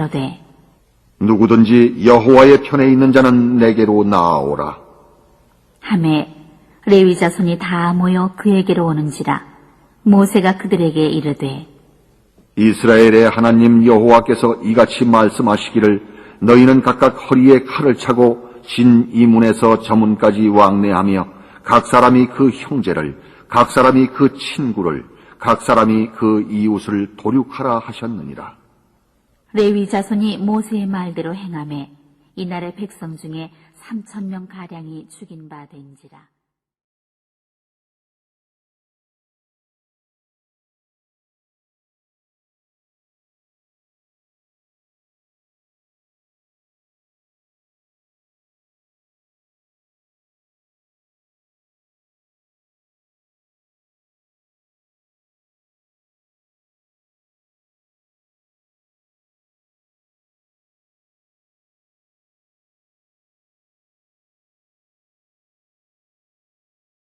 가로되 누구든지 여호와의 편에 있는 자는 내게로 나아오라. 함에 레위 자손이 다 모여 그에게로 오는지라 모세가 그들에게 이르되 이스라엘의 하나님 여호와께서 이같이 말씀하시기를 너희는 각각 허리에 칼을 차고 진 이문에서 저문까지 왕래하며 각 사람이 그 형제를 각 사람이 그 친구를 각 사람이 그 이웃을 도륙하라 하셨느니라. 레위 자손이 모세의 말대로 행함에 이날의 백성 중에 삼천 명 가량이 죽인 바 된지라